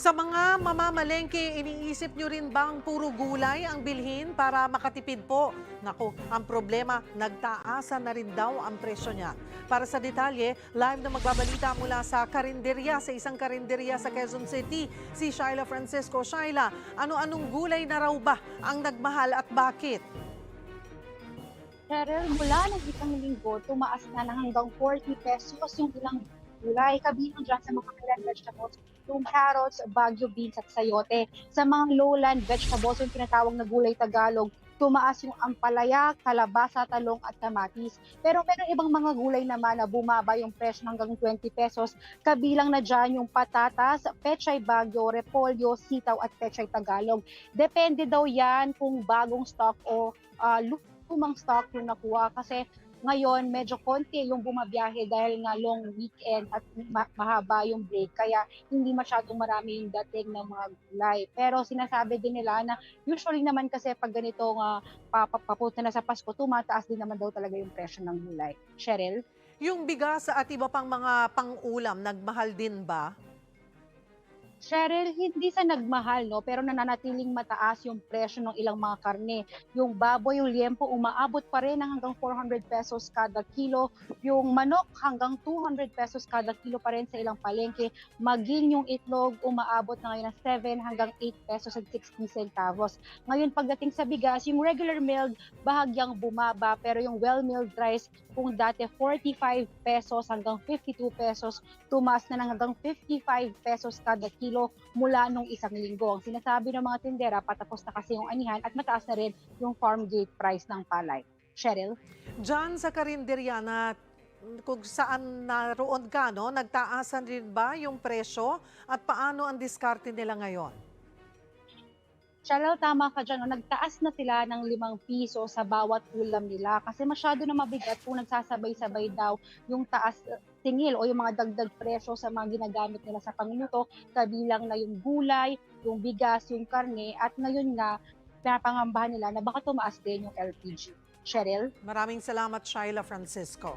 Sa mga mamamalengke, iniisip nyo rin bang puro gulay ang bilhin para makatipid po? Naku, ang problema, nagtaasan na rin daw ang presyo niya. Para sa detalye, live na magbabalita mula sa karinderya, sa isang karinderya sa Quezon City, si Shaila Francisco. Shaila, ano-anong gulay na raw ba ang nagmahal at bakit? Cheryl, mula ng isang linggo, tumaas na ng hanggang 40 pesos yung ilang gulay. Kabilang dyan sa mga kailan vegetables, yung carrots, bagyo beans at sayote. Sa mga lowland vegetables, yung tinatawag na gulay Tagalog, tumaas yung ampalaya, kalabasa, talong at kamatis. Pero meron ibang mga gulay naman na bumaba yung presyo hanggang 20 pesos. Kabilang na dyan yung patatas, pechay bagyo, repolyo, sitaw at pechay Tagalog. Depende daw yan kung bagong stock o ah, lumang stock yung nakuha kasi ngayon medyo konti yung bumabiyahe dahil nga long weekend at ma- mahaba yung break kaya hindi masyadong marami yung dating ng mga gulay. Pero sinasabi din nila na usually naman kasi pag ganito nga papunta na sa Pasko, tumataas din naman daw talaga yung presyo ng gulay. Cheryl? Yung bigas at iba pang mga pang-ulam, nagmahal din ba? Cheryl, hindi sa nagmahal, no? pero nananatiling mataas yung presyo ng ilang mga karne. Yung baboy, yung liempo, umaabot pa rin ng hanggang 400 pesos kada kilo. Yung manok, hanggang 200 pesos kada kilo pa rin sa ilang palengke. Maging yung itlog, umaabot na ngayon ng 7 hanggang 8 pesos at 60 centavos. Ngayon, pagdating sa bigas, yung regular milled, bahagyang bumaba, pero yung well-milled rice, kung dati 45 pesos hanggang 52 pesos, tumaas na ng hanggang 55 pesos kada kilo mula nung isang linggo. Ang sinasabi ng mga tindera, patapos na kasi yung anihan at mataas na rin yung farm gate price ng palay. Cheryl? Diyan sa karinderya na kung saan naroon ka, no, nagtaasan rin ba yung presyo at paano ang diskarte nila ngayon? Cheryl, tama ka dyan. No? Nagtaas na sila ng limang piso sa bawat ulam nila kasi masyado na mabigat kung nagsasabay-sabay daw yung taas eh, tingil o yung mga dagdag presyo sa mga ginagamit nila sa pangluto, kabilang na yung gulay, yung bigas, yung karne, at ngayon nga, pinapangambahan nila na baka tumaas din yung LPG. Cheryl? Maraming salamat, Shaila Francisco.